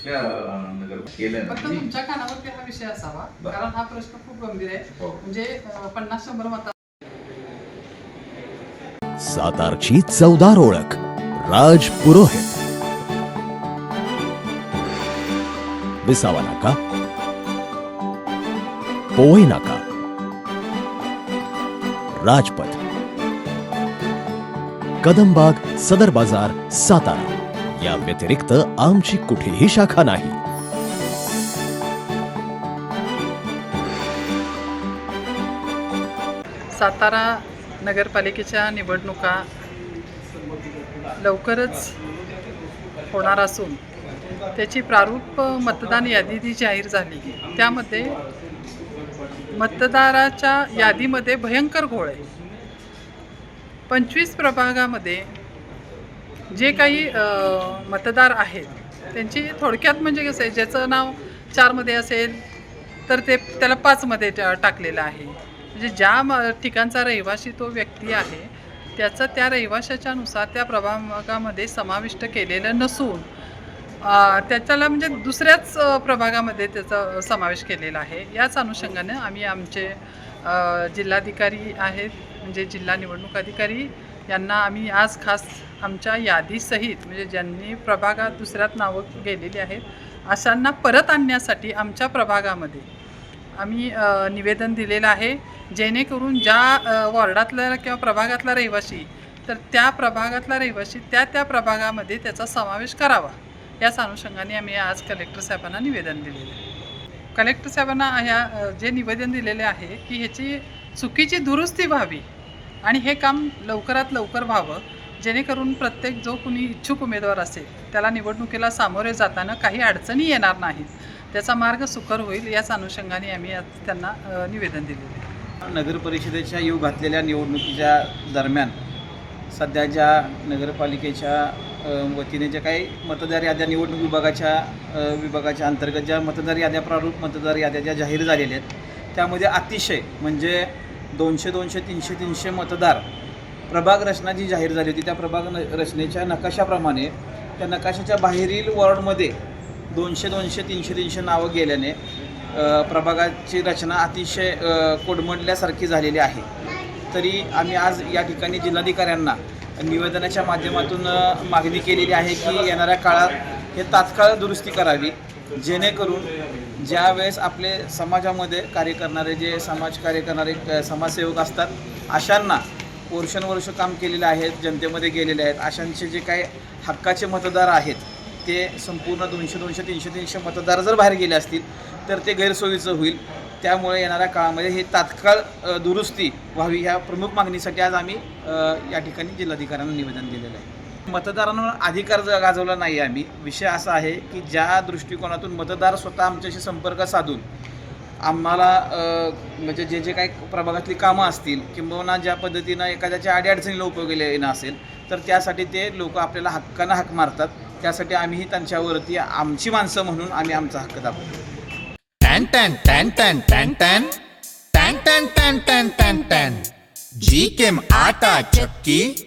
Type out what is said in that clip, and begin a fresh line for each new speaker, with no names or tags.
कुठल्या अं, नगर केलं
फक्त
ना
तुमच्या कानावरती हा विषय असावा.
बरं.
कारण हा प्रश्न खूप गंभीर आहे.
हो.
म्हणजे अं, पन्नास शंभर मता
सातारची चवदार ओळख राज पुरोहित. विसावा नाका. पोवई नाका. राजपथ. कदमबाग सदर बाजार सातारा. या व्यतिरिक्त आमची कुठेही शाखा नाही.
सातारा नगरपालिकेच्या निवडणुका लवकरच होणार असून त्याची प्रारूप मतदान यादी जी जाहीर झाली. त्यामध्ये मतदाराच्या यादीमध्ये भयंकर घोळ आहे. पंचवीस प्रभागामध्ये जे काही मतदार आहेत त्यांची थोडक्यात म्हणजे कसं आहे ज्याचं नाव चारमध्ये असेल तर ते त्याला पाचमध्ये टाकलेलं आहे. म्हणजे ज्या म ठिकाणचा रहिवाशी तो व्यक्ती आहे त्याचं त्या रहिवाशाच्या नुसार त्या प्रभागामध्ये समाविष्ट केलेलं नसून त्याच्याला म्हणजे दुसऱ्याच प्रभागामध्ये त्याचा समावेश केलेला आहे. याच अनुषंगाने आम्ही आमचे जिल्हाधिकारी आहेत म्हणजे जिल्हा निवडणूक अधिकारी यांना आम्ही आज खास आमच्या यादीसहित म्हणजे ज्यांनी प्रभागात दुसऱ्यात नावं गेलेली आहेत अशांना परत आणण्यासाठी आमच्या प्रभागामध्ये आम्ही निवेदन दिलेलं आहे. जेणेकरून ज्या वॉर्डातल्या वॉर्डातला किंवा प्रभागातला रहिवासी तर त्या प्रभागातला रहिवासी त्या त्या प्रभागामध्ये त्याचा समावेश करावा. याच अनुषंगाने आम्ही आज कलेक्टर साहेबांना निवेदन दिलेलं आहे. कलेक्टर साहेबांना ह्या जे निवेदन दिलेले आहे की ह्याची चुकीची दुरुस्ती व्हावी आणि हे काम लवकरात लवकर व्हावं जेणेकरून प्रत्येक जो कुणी इच्छुक उमेदवार असेल त्याला निवडणुकीला सामोरे जाताना काही अडचणी येणार नाहीत. त्याचा मार्ग सुकर होईल याच अनुषंगाने आम्ही त्यांना निवेदन दिलेले नगरपरिषदेच्या
नगर परिषदेच्या येऊ घातलेल्या निवडणुकीच्या दरम्यान सध्या ज्या नगरपालिकेच्या वतीने ज्या काही मतदार याद्या निवडणूक विभागाच्या विभागाच्या अंतर्गत ज्या मतदार याद्या प्रारूप मतदार याद्या ज्या जाहीर झालेल्या आहेत त्यामध्ये अतिशय म्हणजे दोनशे दोनशे तीनशे तीनशे मतदार प्रभाग रचना जी जाहीर झाली होती त्या प्रभाग रचनेच्या नकाशाप्रमाणे त्या नकाशाच्या बाहेरील वॉर्डमध्ये दोनशे दोनशे तीनशे तीनशे नावं गेल्याने प्रभागाची रचना अतिशय कोडमडल्यासारखी झालेली आहे. तरी आम्ही आज या ठिकाणी जिल्हाधिकाऱ्यांना निवेदनाच्या माध्यमातून मागणी केलेली आहे की येणाऱ्या काळात हे तात्काळ दुरुस्ती करावी. जेणेकरून ज्या वेळेस आपले समाजामध्ये कार्य करणारे जे समाज कार्य करणारे समाजसेवक असतात अशांना वर्षानुवर्ष काम केलेले आहेत जनतेमध्ये गेलेले आहेत अशांचे जे काही हक्काचे मतदार आहेत ते संपूर्ण दोनशे दोनशे तीनशे तीनशे मतदार जर बाहेर गेले असतील तर ते गैरसोयीचं होईल. त्यामुळे येणाऱ्या काळामध्ये ही तात्काळ दुरुस्ती व्हावी ह्या प्रमुख मागणीसाठी आज आम्ही या ठिकाणी जिल्हाधिकाऱ्यांना निवेदन दिलेलं आहे. मतदारांवर अधिकार ज- गाजवला नाही आम्ही. विषय असा आहे की ज्या दृष्टिकोनातून मतदार स्वतः आमच्याशी संपर्क साधून आम्हाला म्हणजे जे जे काही प्रभागातली कामं असतील किंबहुना ज्या पद्धतीनं एखाद्याच्या अडीअडचणीला उपयोगी येणं असेल तर त्यासाठी ते लोक आपल्याला हक्कानं हक मारतात. त्यासाठी आम्हीही त्यांच्यावरती आमची माणसं म्हणून आम्ही आमचा हक्क दाखवतो
टॅन टॅन टॅन टॅन टॅन टॅन. टॅन टॅन टॅन टॅन टॅन tan. G Kem Atta Chakki.